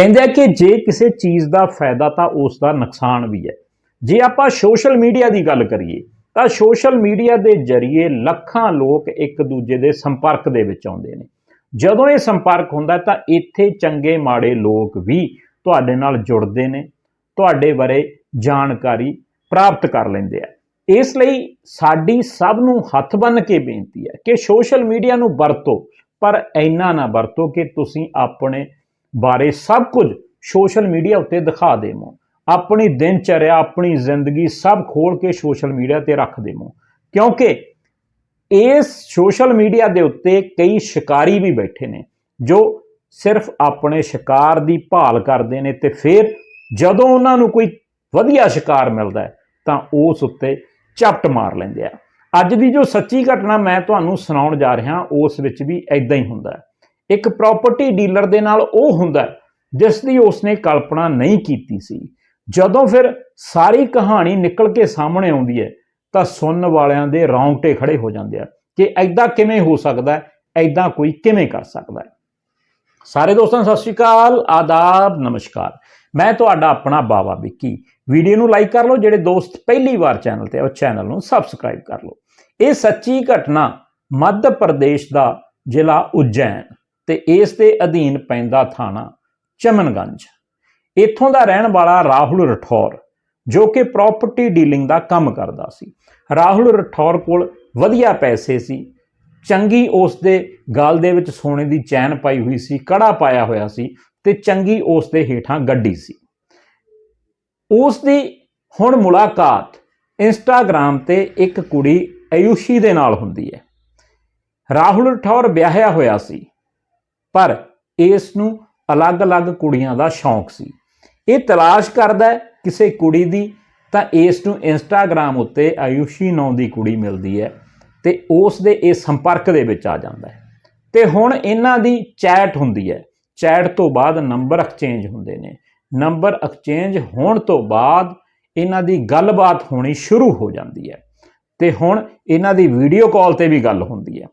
ਕਹਿੰਦੇ ਆ ਕਿ ਜੇ ਕਿਸੇ ਚੀਜ਼ ਦਾ ਫਾਇਦਾ ਤਾਂ ਉਸ ਦਾ ਨੁਕਸਾਨ ਵੀ ਹੈ। ਜੇ ਆਪਾਂ ਸੋਸ਼ਲ ਮੀਡੀਆ ਦੀ ਗੱਲ ਕਰੀਏ, ਤਾਂ ਸੋਸ਼ਲ ਮੀਡੀਆ ਦੇ ਜ਼ਰੀਏ ਲੱਖਾਂ ਲੋਕ ਇੱਕ ਦੂਜੇ ਦੇ ਸੰਪਰਕ ਦੇ ਵਿੱਚ ਆਉਂਦੇ ਨੇ। ਜਦੋਂ ਇਹ ਸੰਪਰਕ ਹੁੰਦਾ ਤਾਂ ਇੱਥੇ ਚੰਗੇ ਮਾੜੇ ਲੋਕ ਵੀ ਤੁਹਾਡੇ ਨਾਲ ਜੁੜਦੇ ਨੇ, ਤੁਹਾਡੇ ਬਾਰੇ ਜਾਣਕਾਰੀ ਪ੍ਰਾਪਤ ਕਰ ਲੈਂਦੇ ਆ। ਇਸ ਲਈ ਸਾਡੀ ਸਭ ਨੂੰ ਹੱਥ ਬੰਨ੍ਹ ਕੇ ਬੇਨਤੀ ਹੈ ਕਿ ਸੋਸ਼ਲ ਮੀਡੀਆ ਨੂੰ ਵਰਤੋ, ਪਰ ਇੰਨਾ ਨਾ ਵਰਤੋ ਕਿ ਤੁਸੀਂ ਆਪਣੇ ਬਾਰੇ ਸਭ ਕੁਝ ਸੋਸ਼ਲ ਮੀਡੀਆ ਉੱਤੇ ਦਿਖਾ ਦੇਵੋ। ਆਪਣੀ ਦਿਨਚਰਿਆ, ਆਪਣੀ ਜ਼ਿੰਦਗੀ ਸਭ ਖੋਲ ਕੇ ਸੋਸ਼ਲ ਮੀਡੀਆ ਤੇ ਰੱਖ ਦੇਵੋ। ਕਿਉਂਕਿ ਇਸ ਸੋਸ਼ਲ ਮੀਡੀਆ ਦੇ ਉੱਤੇ ਕਈ ਸ਼ਿਕਾਰੀ ਵੀ ਬੈਠੇ ਨੇ, ਜੋ ਸਿਰਫ ਆਪਣੇ ਸ਼ਿਕਾਰ ਦੀ ਭਾਲ ਕਰਦੇ ਨੇ ਤੇ ਫਿਰ ਜਦੋਂ ਉਹਨਾਂ ਨੂੰ ਕੋਈ ਵਧੀਆ ਸ਼ਿਕਾਰ ਮਿਲਦਾ ਹੈ, ਤਾਂ ਉਸ ਉੱਤੇ ਝਪਟ ਮਾਰ ਲੈਂਦੇ ਆ। ਅੱਜ ਦੀ ਜੋ ਸੱਚੀ ਘਟਨਾ ਮੈਂ ਤੁਹਾਨੂੰ ਸੁਣਾਉਣ ਜਾ ਰਿਹਾ, ਉਸ ਵਿੱਚ ਵੀ ਐਦਾਂ ਹੀ ਹੁੰਦਾ ਹੈ। ਇੱਕ ਪ੍ਰਾਪਰਟੀ ਡੀਲਰ ਦੇ ਨਾਲ ਉਹ ਹੁੰਦਾ ਜਿਸ ਦੀ ਉਸਨੇ ਕਲਪਨਾ ਨਹੀਂ ਕੀਤੀ ਸੀ। ਜਦੋਂ ਫਿਰ ਸਾਰੀ ਕਹਾਣੀ ਨਿਕਲ ਕੇ ਸਾਹਮਣੇ ਆਉਂਦੀ ਹੈ ਤਾਂ ਸੁਣਨ ਵਾਲਿਆਂ ਦੇ ਰੌਂਗਟੇ ਖੜੇ ਹੋ ਜਾਂਦੇ ਆ ਕਿ ਐਦਾਂ ਕਿਵੇਂ ਹੋ ਸਕਦਾ ਹੈ ਐਦਾਂ ਕੋਈ ਕਿਵੇਂ ਕਰ ਸਕਦਾ ਹੈ। ਸਾਰੇ ਦੋਸਤਾਂ ਸਤਿ ਸ਼੍ਰੀ ਅਕਾਲ ਆਦਾਬ ਨਮਸਕਾਰ। ਮੈਂ ਤੁਹਾਡਾ ਆਪਣਾ ਬਾਵਾ ਵਿੱਕੀ। ਵੀਡੀਓ ਨੂੰ ਲਾਈਕ ਕਰ ਲਓ ਜਿਹੜੇ ਦੋਸਤ ਪਹਿਲੀ ਵਾਰ ਚੈਨਲ ਤੇ ਆ, ਉਹ ਚੈਨਲ ਨੂੰ ਸਬਸਕ੍ਰਾਈਬ ਕਰ ਲਓ। ਇਹ ਸੱਚੀ ਘਟਨਾ ਮੱਧ ਪ੍ਰਦੇਸ਼ ਦਾ ਜ਼ਿਲ੍ਹਾ ਉਜੈਨ ਤੇ ਇਸ ਦੇ ਅਧੀਨ ਪੈਂਦਾ ਥਾਣਾ ਚਮਨਗੰਜ। ਇੱਥੋਂ ਦਾ ਰਹਿਣ ਵਾਲਾ ਰਾਹੁਲ ਰਠੌਰ, ਜੋ ਕਿ ਪ੍ਰਾਪਰਟੀ ਡੀਲਿੰਗ ਦਾ ਕੰਮ ਕਰਦਾ ਸੀ। ਰਾਹੁਲ ਰਠੌਰ ਕੋਲ ਵਧੀਆ ਪੈਸੇ ਸੀ। ਚੰਗੀ ਉਸ ਦੇ ਗਲ ਦੇ ਵਿੱਚ ਸੋਨੇ ਦੀ ਚੈਨ ਪਾਈ ਹੋਈ ਸੀ, ਕੜਾ ਪਾਇਆ ਹੋਇਆ ਸੀ ਤੇ ਚੰਗੀ ਉਸ ਦੇ ਹੇਠਾਂ ਗੱਡੀ ਸੀ। ਉਸ ਦੀ ਹੁਣ ਮੁਲਾਕਾਤ ਇੰਸਟਾਗ੍ਰam ਤੇ ਇੱਕ ਕੁੜੀ ਆਯੂਸ਼ੀ ਦੇ ਨਾਲ ਹੁੰਦੀ ਹੈ। ਰਾਹੁਲ ਰਠੌਰ ਵਿਆਹਿਆ ਹੋਇਆ ਸੀ। ਪਰ ਇਸ ਨੂੰ ਅਲੱਗ-ਅਲੱਗ ਕੁੜੀਆਂ ਦਾ ਸ਼ੌਂਕ ਸੀ। ਇਹ ਤਲਾਸ਼ ਕਰਦਾ ਕਿਸੇ ਕੁੜੀ ਦੀ ਤਾਂ ਇਸ ਨੂੰ ਇੰਸਟਾਗ੍ਰam ਉੱਤੇ ਆਯੂਸ਼ੀ ਨਾਂ ਦੀ ਕੁੜੀ ਮਿਲਦੀ ਹੈ ਤੇ ਉਸ ਦੇ ਇਹ ਸੰਪਰਕ ਦੇ ਵਿੱਚ ਆ ਜਾਂਦਾ ਹੈ। ਤੇ ਹੁਣ ਇਹਨਾਂ ਦੀ ਚੈਟ ਹੁੰਦੀ ਹੈ। ਚੈਟ ਤੋਂ ਬਾਅਦ ਨੰਬਰ ਐਕਸਚੇਂਜ ਹੁੰਦੇ ਨੇ। ਨੰਬਰ ਐਕਸਚੇਂਜ ਹੋਣ ਤੋਂ ਬਾਅਦ ਇਹਨਾਂ ਦੀ ਗੱਲਬਾਤ ਹੋਣੀ ਸ਼ੁਰੂ ਹੋ ਜਾਂਦੀ ਹੈ। ਤੇ ਹੁਣ ਇਹਨਾਂ ਦੀ ਵੀਡੀਓ ਕਾਲ ਤੇ ਵੀ ਗੱਲ ਹੁੰਦੀ ਹੈ।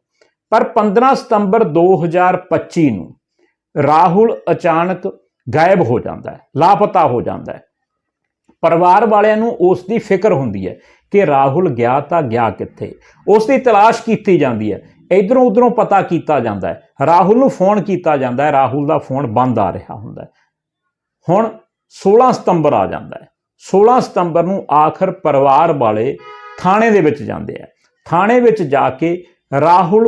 ਪਰ 15 ਸਤੰਬਰ 2025 ਨੂੰ ਰਾਹੁਲ ਅਚਾਨਕ ਗਾਇਬ ਹੋ ਜਾਂਦਾ ਹੈ, ਲਾਪਤਾ ਹੋ ਜਾਂਦਾ ਹੈ। ਪਰਿਵਾਰ ਵਾਲਿਆਂ ਨੂੰ ਉਸ ਦੀ ਫਿਕਰ ਹੁੰਦੀ ਹੈ ਕਿ ਰਾਹੁਲ ਗਿਆ ਤਾਂ ਗਿਆ ਕਿੱਥੇ, ਉਸ ਦੀ ਤਲਾਸ਼ ਕੀਤੀ ਜਾਂਦੀ ਹੈ, ਇਧਰੋਂ ਉਧਰੋਂ ਪਤਾ ਕੀਤਾ ਜਾਂਦਾ ਹੈ, ਰਾਹੁਲ ਨੂੰ ਫੋਨ ਕੀਤਾ ਜਾਂਦਾ ਹੈ, ਰਾਹੁਲ ਦਾ ਫੋਨ ਬੰਦ ਆ ਰਿਹਾ ਹੁੰਦਾ ਹੈ। ਹੁਣ 16 ਸਤੰਬਰ ਆ ਜਾਂਦਾ ਹੈ 16 ਸਤੰਬਰ ਨੂੰ ਆਖਰ ਪਰਿਵਾਰ ਵਾਲੇ ਥਾਣੇ ਦੇ ਵਿੱਚ ਜਾਂਦੇ ਆ। ਥਾਣੇ ਵਿੱਚ ਜਾ ਕੇ ਰਾਹੁਲ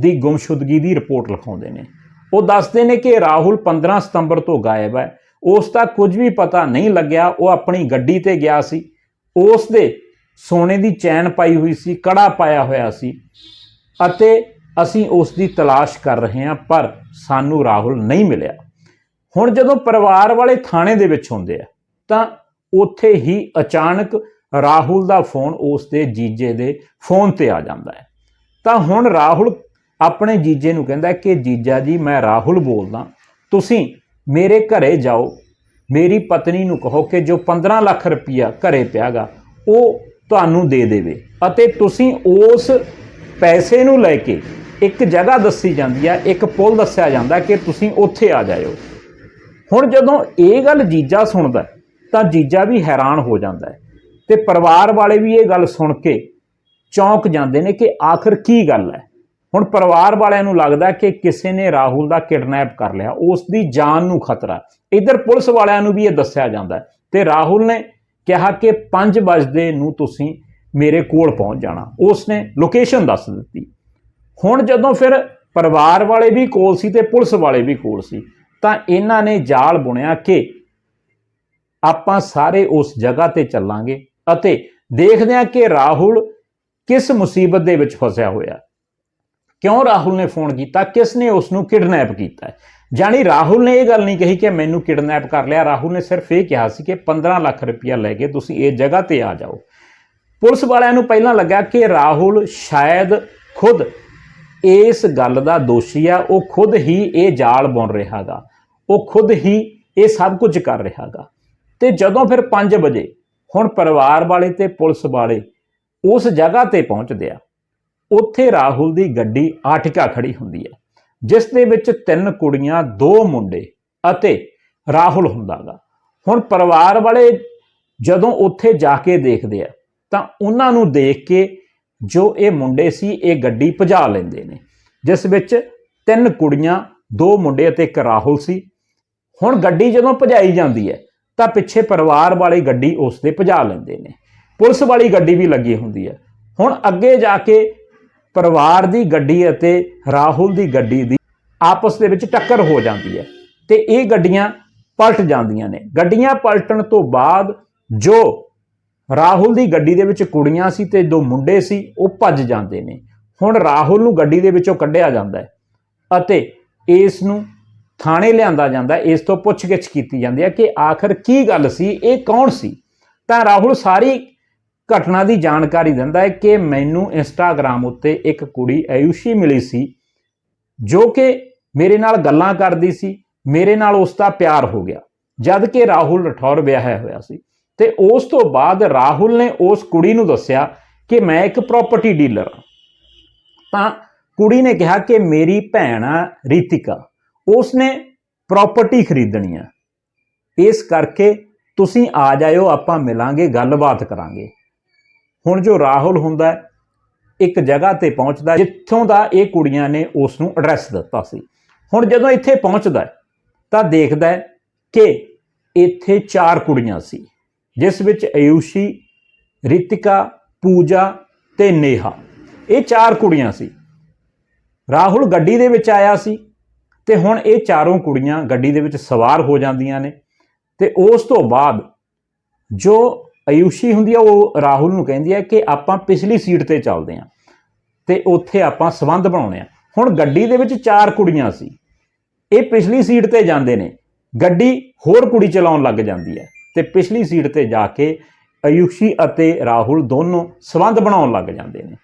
ਦੀ ਗੁੰਮਸ਼ੁਦਗੀ ਦੀ ਰਿਪੋਰਟ ਲਿਖਾਉਂਦੇ ਨੇ। ਉਹ ਦੱਸਦੇ ਨੇ ਕਿ ਰਾਹੁਲ 15 ਸਤੰਬਰ ਤੋਂ ਗਾਇਬ ਹੈ। ਉਸ ਦਾ ਕੁਝ ਵੀ ਪਤਾ ਨਹੀਂ ਲੱਗਿਆ। ਉਹ ਆਪਣੀ ਗੱਡੀ ਤੇ ਗਿਆ ਸੀ। ਉਸ ਦੇ ਸੋਨੇ ਦੀ ਚੈਨ ਪਾਈ ਹੋਈ ਸੀ, ਕੜਾ ਪਾਇਆ ਹੋਇਆ ਸੀ ਅਤੇ ਅਸੀਂ ਉਸ ਦੀ ਤਲਾਸ਼ ਕਰ ਰਹੇ ਹਾਂ, ਪਰ ਸਾਨੂੰ ਰਾਹੁਲ ਨਹੀਂ ਮਿਲਿਆ। ਹੁਣ ਜਦੋਂ ਪਰਿਵਾਰ ਵਾਲੇ ਥਾਣੇ ਦੇ ਵਿੱਚ ਹੁੰਦੇ ਆ, ਤਾਂ ਉੱਥੇ ਹੀ ਅਚਾਨਕ ਰਾਹੁਲ ਦਾ ਫੋਨ ਉਸ ਦੇ ਜੀਜੇ ਦੇ ਫੋਨ ਤੇ ਆ ਜਾਂਦਾ ਹੈ। ਤਾਂ ਹੁਣ ਰਾਹੁਲ ਆਪਣੇ ਜੀਜੇ ਨੂੰ ਕਹਿੰਦਾ ਕਿ ਜੀਜਾ ਜੀ, ਮੈਂ ਰਾਹੁਲ ਬੋਲਦਾ। ਤੁਸੀਂ ਮੇਰੇ ਘਰੇ ਜਾਓ। ਮੇਰੀ ਪਤਨੀ ਨੂੰ ਕਹੋ ਕਿ ਜੋ 15 ਲੱਖ ਰੁਪਇਆ ਘਰੇ ਪਿਆਗਾ, ਉਹ ਤੁਹਾਨੂੰ ਦੇ ਦੇਵੇ। ਅਤੇ ਤੁਸੀਂ ਉਸ ਪੈਸੇ ਨੂੰ ਲੈ ਕੇ ਇੱਕ ਜਗ੍ਹਾ ਦੱਸੀ ਜਾਂਦੀ ਹੈ ਇੱਕ ਪੁਲ ਦੱਸਿਆ ਜਾਂਦਾ ਕਿ ਤੁਸੀਂ ਉੱਥੇ ਆ ਜਾਇਓ। ਹੁਣ ਜਦੋਂ ਇਹ ਗੱਲ ਜੀਜਾ ਸੁਣਦਾ, ਤਾਂ ਜੀਜਾ ਵੀ ਹੈਰਾਨ ਹੋ ਜਾਂਦਾ ਹੈ। ਤੇ ਪਰਿਵਾਰ ਵਾਲੇ ਵੀ ਇਹ ਗੱਲ ਸੁਣ ਕੇ ਚੌਂਕ ਜਾਂਦੇ ਨੇ ਕਿ ਆਖਰ ਕੀ ਗੱਲ ਹੈ? ਹੁਣ ਪਰਿਵਾਰ ਵਾਲਿਆਂ ਨੂੰ ਲੱਗਦਾ ਕਿ ਕਿਸੇ ਨੇ ਰਾਹੁਲ ਦਾ ਕਿਡਨੈਪ ਕਰ ਲਿਆ, ਉਸ ਦੀ ਜਾਨ ਨੂੰ ਖਤਰਾ ਇਧਰ ਪੁਲਿਸ ਵਾਲਿਆਂ ਨੂੰ ਵੀ ਇਹ ਦੱਸਿਆ ਜਾਂਦਾ ਹੈ ਤੇ ਰਾਹੁਲ ਨੇ ਕਿਹਾ ਕਿ 5 ਵਜੇ ਨੂੰ ਤੁਸੀਂ ਮੇਰੇ ਕੋਲ ਪਹੁੰਚ ਜਾਣਾ। ਉਸ ਨੇ ਲੋਕੇਸ਼ਨ ਦੱਸ ਦਿੱਤੀ। ਹੁਣ ਜਦੋਂ ਫਿਰ ਪਰਿਵਾਰ ਵਾਲੇ ਵੀ ਕੋਲ ਸੀ ਤੇ ਪੁਲਿਸ ਵਾਲੇ ਵੀ ਕੋਲ ਸੀ, ਤਾਂ ਇਹਨਾਂ ਨੇ ਜਾਲ ਬੁਣਿਆ ਕਿ ਆਪਾਂ ਸਾਰੇ ਉਸ ਜਗ੍ਹਾ ਤੇ ਚੱਲਾਂਗੇ ਅਤੇ ਦੇਖਦੇ ਹਾਂ ਕਿ ਰਾਹੁਲ ਕਿਸ ਮੁਸੀਬਤ ਦੇ ਵਿੱਚ ਫਸਿਆ ਹੋਇਆ ਕਿਉਂ ਰਾਹੁਲ ਨੇ ਫੋਨ ਕੀਤਾ? ਕਿਸ ਨੇ ਉਸ ਨੂੰ ਕਿਡਨੈਪ ਕੀਤਾ? ਹੈ? ਜਾਣੀ ਰਾਹੁਲ ਨੇ ਇਹ ਗੱਲ ਨਹੀਂ ਕਹੀ ਕਿ ਮੈਨੂੰ ਕਿਡਨੈਪ ਕਰ ਲਿਆ। ਰਾਹੁਲ ਨੇ ਸਿਰਫ ਇਹ ਕਿਹਾ ਸੀ ਕਿ 15 ਲੱਖ ਰੁਪਇਆ ਲੈ ਕੇ ਤੁਸੀਂ ਇਹ ਜਗ੍ਹਾ ਤੇ ਆ ਜਾਓ। ਪੁਲਿਸ ਵਾਲਿਆਂ ਨੂੰ ਪਹਿਲਾਂ ਲੱਗਾ ਕਿ ਰਾਹੁਲ ਸ਼ਾਇਦ ਖੁਦ ਇਸ ਗੱਲ ਦਾ ਦੋਸ਼ੀ ਆ। ਉਹ ਖੁਦ ਹੀ ਇਹ ਜਾਲ ਬੁਣ ਰਿਹਾਗਾ। ਉਹ ਖੁਦ ਹੀ ਇਹ ਸਭ ਕੁਝ ਕਰ ਰਿਹਾਗਾ। ਤੇ ਜਦੋਂ ਫਿਰ 5 ਵਜੇ ਹੁਣ ਪਰਿਵਾਰ ਵਾਲੇ ਤੇ ਪੁਲਿਸ ਵਾਲੇ ਉਸ ਜਗ੍ਹਾ ਤੇ ਪਹੁੰਚਦੇ ਆ। ਉੱਥੇ ਰਾਹੁਲ ਦੀ ਗੱਡੀ ਆਟਿਕਾ ਖੜੀ ਹੁੰਦੀ ਹੈ, ਜਿਸ ਦੇ ਵਿੱਚ ਤਿੰਨ ਕੁੜੀਆਂ, ਦੋ ਮੁੰਡੇ ਅਤੇ ਰਾਹੁਲ ਹੁੰਦਾਗਾ। ਹੁਣ ਪਰਿਵਾਰ ਵਾਲੇ ਜਦੋਂ ਉੱਥੇ ਜਾ ਕੇ ਦੇਖਦੇ ਆ, ਤਾਂ ਉਹਨਾਂ ਨੂੰ ਦੇਖ ਕੇ ਜੋ ਇਹ ਮੁੰਡੇ ਸੀ, ਇਹ ਗੱਡੀ ਭਜਾ ਲੈਂਦੇ ਨੇ, ਜਿਸ ਵਿੱਚ ਤਿੰਨ ਕੁੜੀਆਂ, ਦੋ ਮੁੰਡੇ ਅਤੇ ਇੱਕ ਰਾਹੁਲ ਸੀ। ਹੁਣ ਗੱਡੀ ਜਦੋਂ ਭਜਾਈ ਜਾਂਦੀ ਹੈ, ਤਾਂ ਪਿੱਛੇ ਪਰਿਵਾਰ ਵਾਲੀ ਗੱਡੀ ਉਸ ਦੇ ਭਜਾ ਲੈਂਦੇ ਨੇ। ਪੁਲਿਸ ਵਾਲੀ ਗੱਡੀ ਵੀ ਲੱਗੀ ਹੁੰਦੀ ਹੈ। ਹੁਣ ਅੱਗੇ ਜਾ ਕੇ ਪਰਿਵਾਰ ਦੀ ਗੱਡੀ ਅਤੇ ਰਾਹੁਲ ਦੀ ਗੱਡੀ ਦੀ ਆਪਸ ਦੇ ਵਿੱਚ ਟੱਕਰ ਹੋ ਜਾਂਦੀ ਹੈ ਤੇ ਇਹ ਗੱਡੀਆਂ ਪਲਟ ਜਾਂਦੀਆਂ ਨੇ। ਗੱਡੀਆਂ ਪਲਟਣ ਤੋਂ ਬਾਅਦ ਜੋ ਰਾਹੁਲ ਦੀ ਗੱਡੀ ਦੇ ਵਿੱਚ ਕੁੜੀਆਂ ਸੀ ਤੇ ਦੋ ਮੁੰਡੇ ਸੀ, ਉਹ ਭੱਜ ਜਾਂਦੇ ਨੇ। ਹੁਣ ਰਾਹੁਲ ਨੂੰ ਗੱਡੀ ਦੇ ਵਿੱਚੋਂ ਕੱਢਿਆ ਜਾਂਦਾ ਹੈ ਅਤੇ ਇਸ ਨੂੰ ਥਾਣੇ ਲਿਆਂਦਾ ਜਾਂਦਾ ਇਸ ਤੋਂ ਪੁੱਛਗਿੱਛ ਕੀਤੀ ਜਾਂਦੀ ਹੈ ਕਿ ਆਖਰ ਕੀ ਗੱਲ ਸੀ, ਇਹ ਕੌਣ ਸੀ? ਤਾਂ ਰਾਹੁਲ ਸਾਰੀ ਘਟਨਾ ਦੀ ਜਾਣਕਾਰੀ ਦਿੰਦਾ ਹੈ ਕਿ ਮੈਨੂੰ ਇੰਸਟਾਗ੍ਰam ਉੱਤੇ ਇੱਕ ਕੁੜੀ ਆਯੂਸ਼ੀ ਮਿਲੀ ਸੀ, ਜੋ ਕਿ ਮੇਰੇ ਨਾਲ ਗੱਲਾਂ ਕਰਦੀ ਸੀ, ਮੇਰੇ ਨਾਲ ਉਸ ਦਾ ਪਿਆਰ ਹੋ ਗਿਆ, ਜਦ ਕਿ ਰਾਹੁਲ ਰਠੌਰ ਵਿਆਹਿਆ ਹੋਇਆ ਸੀ। ਤੇ ਉਸ ਤੋਂ ਬਾਅਦ ਰਾਹੁਲ ਨੇ ਉਸ ਕੁੜੀ ਨੂੰ ਦੱਸਿਆ ਕਿ ਮੈਂ ਇੱਕ ਪ੍ਰਾਪਰਟੀ ਡੀਲਰ ਹਾਂ। ਤਾਂ ਕੁੜੀ ਨੇ ਕਿਹਾ ਕਿ ਮੇਰੀ ਭੈਣ ਆ ਰੀਤਿਕਾ ਉਸ ਨੇ ਪ੍ਰਾਪਰਟੀ ਖਰੀਦਣੀ ਆ। ਇਸ ਕਰਕੇ ਤੁਸੀਂ ਆ ਜਾਇਓ, ਆਪਾਂ ਮਿਲਾਂਗੇ, ਗੱਲਬਾਤ ਕਰਾਂਗੇ। ਹੁਣ ਜੋ ਰਾਹੁਲ ਹੁੰਦਾ ਇੱਕ ਜਗ੍ਹਾ ਤੇ ਪਹੁੰਚਦਾ ਜਿੱਥੋਂ ਦਾ ਇਹ ਕੁੜੀਆਂ ਨੇ ਉਸ ਨੂੰ ਐਡਰੈਸ ਦਿੱਤਾ ਸੀ। ਹੁਣ ਜਦੋਂ ਇੱਥੇ ਪਹੁੰਚਦਾ ਤਾਂ ਦੇਖਦਾ ਕਿ ਇੱਥੇ ਚਾਰ ਕੁੜੀਆਂ ਸੀ, ਜਿਸ ਵਿੱਚ ਆਯੂਸ਼ੀ, ਰਿਤਿਕਾ, ਪੂਜਾ ਤੇ ਨੇਹਾ। ਇਹ ਚਾਰ ਕੁੜੀਆਂ ਸੀ। ਰਾਹੁਲ ਗੱਡੀ ਦੇ ਵਿੱਚ ਆਇਆ ਸੀ ਤੇ ਹੁਣ ਇਹ ਚਾਰੋਂ ਕੁੜੀਆਂ ਗੱਡੀ ਦੇ ਵਿੱਚ ਸਵਾਰ ਹੋ ਜਾਂਦੀਆਂ ਨੇ ਤੇ ਉਸ ਤੋਂ ਬਾਅਦ ਜੋ ਆਯੂਸ਼ੀ ਹੁੰਦੀ ਆ, ਉਹ ਰਾਹੁਲ ਨੂੰ ਕਹਿੰਦੀ ਹੈ ਕਿ ਆਪਾਂ ਪਿਛਲੀ ਸੀਟ ਤੇ ਚੱਲਦੇ ਹਾਂ ਤੇ ਉੱਥੇ ਆਪਾਂ ਸਬੰਧ ਬਣਾਉਣੇ ਆ। ਹੁਣ ਗੱਡੀ ਦੇ ਵਿੱਚ ਚਾਰ ਕੁੜੀਆਂ ਸੀ। ਇਹ ਪਿਛਲੀ ਸੀਟ ਤੇ ਜਾਂਦੇ ਨੇ। ਗੱਡੀ ਹੋਰ ਕੁੜੀ ਚਲਾਉਣ ਲੱਗ ਜਾਂਦੀ ਹੈ ਤੇ ਪਿਛਲੀ ਸੀਟ ਤੇ ਜਾ ਕੇ ਆਯੂਸ਼ੀ ਅਤੇ ਰਾਹੁਲ ਦੋਨੋਂ ਸਬੰਧ ਬਣਾਉਣ ਲੱਗ ਜਾਂਦੇ ਨੇ।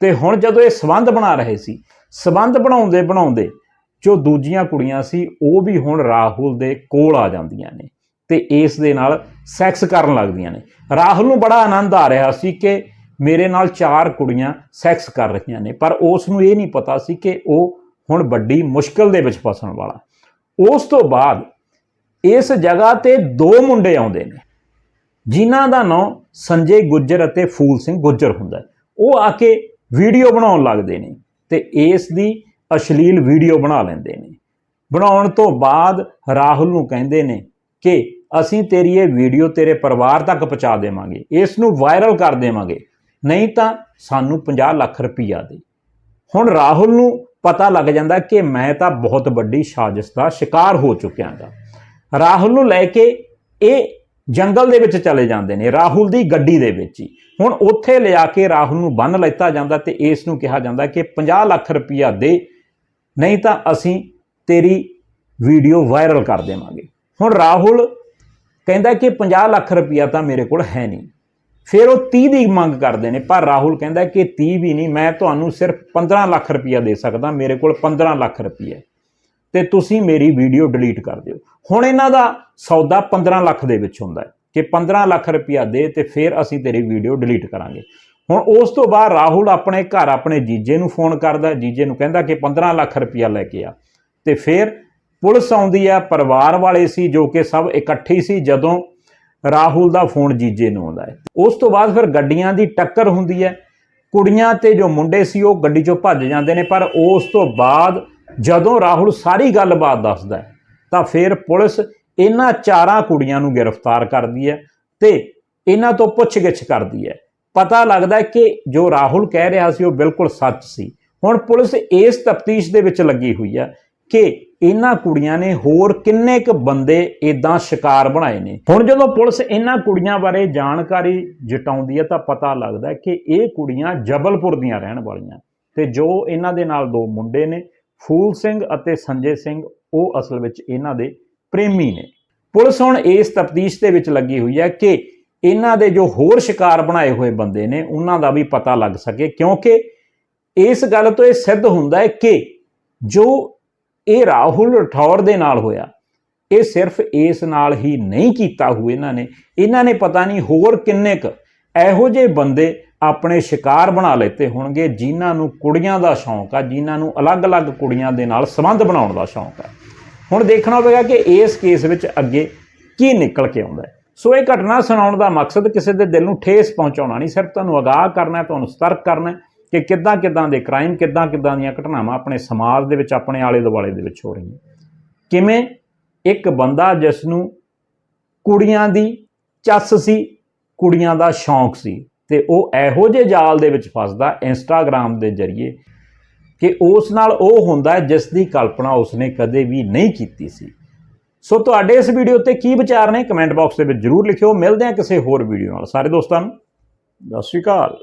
ਤੇ ਹੁਣ ਜਦੋਂ ਇਹ ਸਬੰਧ ਬਣਾ ਰਹੇ ਸੀ, ਸਬੰਧ ਬਣਾਉਂਦੇ ਬਣਾਉਂਦੇ ਜੋ ਦੂਜੀਆਂ ਕੁੜੀਆਂ ਸੀ, ਉਹ ਵੀ ਹੁਣ ਰਾਹੁਲ ਦੇ ਕੋਲ ਆ ਜਾਂਦੀਆਂ ਨੇ। ਤੇ ਇਸ ਦੇ ਨਾਲ ਸੈਕਸ ਕਰਨ ਲੱਗਦੀਆਂ ਨੇ। ਰਾਹੁਲ ਨੂੰ ਬੜਾ ਆਨੰਦ ਆ ਰਿਹਾ ਸੀ ਕਿ ਮੇਰੇ ਨਾਲ ਚਾਰ ਕੁੜੀਆਂ ਸੈਕਸ ਕਰ ਰਹੀਆਂ ਨੇ, ਪਰ ਉਸ ਨੂੰ ਇਹ ਨਹੀਂ ਪਤਾ ਸੀ ਕਿ ਉਹ ਹੁਣ ਵੱਡੀ ਮੁਸ਼ਕਲ ਦੇ ਵਿੱਚ ਫਸਣ ਵਾਲਾ। ਉਸ ਤੋਂ ਬਾਅਦ ਇਸ ਜਗ੍ਹਾ ਤੇ ਦੋ ਮੁੰਡੇ ਆਉਂਦੇ ਨੇ, ਜਿਨ੍ਹਾਂ ਦਾ ਨਾਮ ਸੰਜੇ ਗੁੱਜਰ ਅਤੇ ਫੂਲ ਸਿੰਘ ਗੁੱਜਰ ਹੁੰਦਾ ਉਹ ਆ ਕੇ ਵੀਡੀਓ ਬਣਾਉਣ ਲੱਗਦੇ ਨੇ ਤੇ ਇਸ ਦੀ ਅਸ਼ਲੀਲ ਵੀਡੀਓ ਬਣਾ ਲੈਂਦੇ ਨੇ। ਬਣਾਉਣ ਤੋਂ ਬਾਅਦ ਰਾਹੁਲ ਨੂੰ ਕਹਿੰਦੇ ਨੇ ਕਿ ਅਸੀਂ ਤੇਰੀ ਇਹ ਵੀਡੀਓ ਤੇਰੇ ਪਰਿਵਾਰ ਤੱਕ ਪਹੁੰਚਾ ਦੇਵਾਂਗੇ ਇਸ ਨੂੰ ਵਾਇਰਲ ਕਰ ਦੇਵਾਂਗੇ। ਨਹੀਂ ਤਾਂ ਸਾਨੂੰ 50 ਲੱਖ ਰੁਪਈਆ ਦੇ। ਹੁਣ ਰਾਹੁਲ ਨੂੰ ਪਤਾ ਲੱਗ ਜਾਂਦਾ ਕਿ ਮੈਂ ਤਾਂ ਬਹੁਤ ਵੱਡੀ ਸਾਜ਼ਿਸ਼ ਦਾ ਸ਼ਿਕਾਰ ਹੋ ਚੁੱਕਿਆ ਹਾਂ ਰਾਹੁਲ ਨੂੰ ਲੈ ਕੇ ਇਹ ਜੰਗਲ ਦੇ ਵਿੱਚ ਚਲੇ ਜਾਂਦੇ ਨੇ, ਰਾਹੁਲ ਦੀ ਗੱਡੀ ਦੇ ਵਿੱਚ ਹੀ। ਹੁਣ ਉੱਥੇ ਲਿਆ ਕੇ ਰਾਹੁਲ ਨੂੰ ਬੰਨ ਲੈਤਾ ਜਾਂਦਾ ਤੇ ਇਸ ਨੂੰ ਕਿਹਾ ਜਾਂਦਾ ਕਿ 50 ਲੱਖ ਰੁਪਈਆ ਦੇ, ਨਹੀਂ ਤਾਂ ਅਸੀਂ ਤੇਰੀ ਵੀਡੀਓ ਵਾਇਰਲ ਕਰ ਦੇਵਾਂਗੇ। ਹੁਣ ਰਾਹੁਲ ਕਹਿੰਦਾ ਕਿ 50 ਲੱਖ ਰੁਪਈਆ ਤਾਂ ਮੇਰੇ ਕੋਲ ਹੈ ਨਹੀਂ। ਫਿਰ ਉਹ 30 ਦੀ ਮੰਗ ਕਰਦੇ ਨੇ, ਪਰ ਰਾਹੁਲ ਕਹਿੰਦਾ ਕਿ 30 ਵੀ ਨਹੀਂ, ਮੈਂ ਤੁਹਾਨੂੰ ਸਿਰਫ 15 ਲੱਖ ਰੁਪਈਆ ਦੇ ਸਕਦਾ, ਮੇਰੇ ਕੋਲ 15 ਲੱਖ ਰੁਪਈਆ ਹੈ। ਤੇ ਤੁਸੀਂ ਮੇਰੀ ਵੀਡੀਓ ਡਿਲੀਟ ਕਰ ਦਿਓ। ਹੁਣ ਇਹਨਾਂ ਦਾ ਸੌਦਾ 15 ਲੱਖ ਦੇ ਵਿੱਚ ਹੁੰਦਾ ਹੈ। ਕਿ 15 ਲੱਖ ਰੁਪਈਆ ਦੇ, ਤੇ ਫਿਰ ਅਸੀਂ ਤੇਰੀ ਵੀਡੀਓ ਡਿਲੀਟ ਕਰਾਂਗੇ। ਹੁਣ ਉਸ ਤੋਂ ਬਾਅਦ ਰਾਹੁਲ ਆਪਣੇ ਘਰ, ਆਪਣੇ ਜੀਜੇ ਨੂੰ ਫੋਨ ਕਰਦਾ ਜੀਜੇ ਨੂੰ ਕਹਿੰਦਾ ਕਿ 15 ਲੱਖ ਰੁਪਈਆ ਲੈ ਕੇ ਆ। ਤੇ ਫਿਰ ਪੁਲਿਸ ਆਉਂਦੀ ਹੈ, ਪਰਿਵਾਰ ਵਾਲੇ ਸੀ ਜੋ ਕਿ ਸਭ ਇਕੱਠੇ ਸੀ ਜਦੋਂ ਰਾਹੁਲ ਦਾ ਫੋਨ ਜੀਜੇ ਨੂੰ ਆਉਂਦਾ ਹੈ। ਉਸ ਤੋਂ ਬਾਅਦ ਫਿਰ ਗੱਡੀਆਂ ਦੀ ਟੱਕਰ ਹੁੰਦੀ ਹੈ। ਕੁੜੀਆਂ ਤੇ ਜੋ ਮੁੰਡੇ ਸੀ ਉਹ ਗੱਡੀ 'ਚੋਂ ਭੱਜ ਜਾਂਦੇ ਨੇ, ਪਰ ਉਸ ਤੋਂ ਬਾਅਦ ਜਦੋਂ ਰਾਹੁਲ ਸਾਰੀ ਗੱਲਬਾਤ ਦੱਸਦਾ ਹੈ, ਤਾਂ ਫਿਰ ਪੁਲਿਸ ਇਹਨਾਂ ਚਾਰਾਂ ਕੁੜੀਆਂ ਨੂੰ ਗ੍ਰਿਫਤਾਰ ਕਰਦੀ ਹੈ ਤੇ ਇਹਨਾਂ ਤੋਂ ਪੁੱਛਗਿੱਛ ਕਰਦੀ ਹੈ। ਪਤਾ ਲੱਗਦਾ ਕਿ ਜੋ ਰਾਹੁਲ ਕਹਿ ਰਿਹਾ ਸੀ ਉਹ ਬਿਲਕੁਲ ਸੱਚ ਸੀ। ਹੁਣ ਪੁਲਿਸ ਇਸ ਤਫਤੀਸ਼ ਦੇ ਵਿੱਚ ਲੱਗੀ ਹੋਈ ਹੈ ਕਿ ਇਹਨਾਂ ਕੁੜੀਆਂ ਨੇ ਹੋਰ ਕਿੰਨੇ ਕੁ ਬੰਦੇ ਇਦਾਂ ਸ਼ਿਕਾਰ ਬਣਾਏ ਨੇ? ਹੁਣ ਜਦੋਂ ਪੁਲਿਸ ਇਹਨਾਂ ਕੁੜੀਆਂ ਬਾਰੇ ਜਾਣਕਾਰੀ ਜਟਾਉਂਦੀ ਹੈ ਤਾਂ ਪਤਾ ਲੱਗਦਾ ਕਿ ਇਹ ਕੁੜੀਆਂ ਜਬਲਪੁਰ ਦੀਆਂ ਰਹਿਣ ਵਾਲੀਆਂ। ਤੇ ਜੋ ਇਹਨਾਂ ਦੇ ਨਾਲ ਦੋ ਮੁੰਡੇ ਨੇ, ਫੂਲ ਸਿੰਘ ਅਤੇ ਸੰਜੇ ਸਿੰਘ, ਉਹ ਅਸਲ ਵਿੱਚ ਇਹਨਾਂ ਦੇ ਪ੍ਰੇਮੀ ਨੇ। ਪੁਲਿਸ ਹੁਣ ਇਸ ਤਫਤੀਸ਼ ਦੇ ਵਿੱਚ ਲੱਗੀ ਹੋਈ ਹੈ ਕਿ ਇਹਨਾਂ ਦੇ ਜੋ ਹੋਰ ਸ਼ਿਕਾਰ ਬਣਾਏ ਹੋਏ ਬੰਦੇ ਨੇ, ਉਹਨਾਂ ਦਾ ਵੀ ਪਤਾ ਲੱਗ ਸਕੇ, ਕਿਉਂਕਿ ਇਸ ਗੱਲ ਤੋਂ ਇਹ ਸਿੱਧ ਹੁੰਦਾ ਹੈ ਕਿ ਜੋ ਇਹ ਰਾਹੁਲ ਰਠੌਰ ਦੇ ਨਾਲ ਹੋਇਆ। ਇਹ ਸਿਰਫ ਇਸ ਨਾਲ ਹੀ ਨਹੀਂ ਕੀਤਾ ਹੋਇਆ ਇਹਨਾਂ ਨੇ। ਇਹਨਾਂ ਨੇ ਪਤਾ ਨਹੀਂ ਹੋਰ ਕਿੰਨੇ ਕੁ ਇਹੋ ਜਿਹੇ ਬੰਦੇ ਆਪਣੇ ਸ਼ਿਕਾਰ ਬਣਾ ਲੈਤੇ ਹੋਣਗੇ ਜਿਨ੍ਹਾਂ ਨੂੰ ਕੁੜੀਆਂ ਦਾ ਸ਼ੌਂਕ ਆ, ਜਿਨ੍ਹਾਂ ਨੂੰ ਅਲੱਗ-ਅਲੱਗ ਕੁੜੀਆਂ ਦੇ ਨਾਲ ਸੰਬੰਧ ਬਣਾਉਣ ਦਾ ਸ਼ੌਂਕ ਆ। ਹੁਣ ਦੇਖਣਾ ਹੋਵੇਗਾ ਕਿ ਇਸ ਕੇਸ ਵਿੱਚ ਅੱਗੇ ਕੀ ਨਿਕਲ ਕੇ ਆਉਂਦਾ ਸੋ ਇਹ ਘਟਨਾ ਸੁਣਾਉਣ ਦਾ ਮਕਸਦ ਕਿਸੇ ਦੇ ਦਿਲ ਨੂੰ ਠੇਸ ਪਹੁੰਚਾਉਣਾ ਨਹੀਂ। ਸਿਰਫ ਤੁਹਾਨੂੰ ਅਗਾਹ ਕਰਨਾ ਹੈ, ਤੁਹਾਨੂੰ ਸਤਰਕ ਕਰਨਾ ਹੈ। ਕਿ ਕਿੱਦਾਂ ਕਿੱਦਾਂ ਦੇ ਕ੍ਰਾਈਮ ਕਿੱਦਾਂ ਕਿੱਦਾਂ ਦੀਆਂ ਘਟਨਾਵਾਂ ਆਪਣੇ ਸਮਾਜ ਦੇ ਵਿੱਚ, ਆਪਣੇ ਆਲੇ ਦੁਆਲੇ ਦੇ ਵਿੱਚ ਹੋ ਰਹੀਆਂ। ਕਿਵੇਂ ਇੱਕ ਬੰਦਾ ਜਿਸ ਨੂੰ ਕੁੜੀਆਂ ਦੀ ਚੱਸ ਸੀ, ਕੁੜੀਆਂ ਦਾ ਸ਼ੌਂਕ ਸੀ, ਤੇ ਉਹ ਇਹੋ ਜਿਹੇ ਜਾਲ ਦੇ ਵਿੱਚ ਫਸਦਾ ਇੰਸਟਾਗ੍ਰam ਦੇ ਜ਼ਰੀਏ ਕਿ ਉਸ ਨਾਲ ਉਹ ਹੁੰਦਾ ਜਿਸ ਦੀ ਕਲਪਨਾ ਉਸਨੇ ਕਦੇ ਵੀ ਨਹੀਂ ਕੀਤੀ ਸੀ। ਸੋ ਤੁਹਾਡੇ ਇਸ ਵੀਡੀਓ ਤੇ ਕੀ ਵਿਚਾਰ ਨੇ? ਕਮੈਂਟ ਬਾਕਸ ਦੇ ਵਿੱਚ ਜਰੂਰ ਲਿਖਿਓ। ਮਿਲਦੇ ਹਾਂ ਕਿਸੇ ਹੋਰ ਵੀਡੀਓ ਨਾਲ। ਸਾਰੇ ਦੋਸਤਾਂ ਨੂੰ, ਸਤਿ ਸ਼੍ਰੀ ਅਕਾਲ।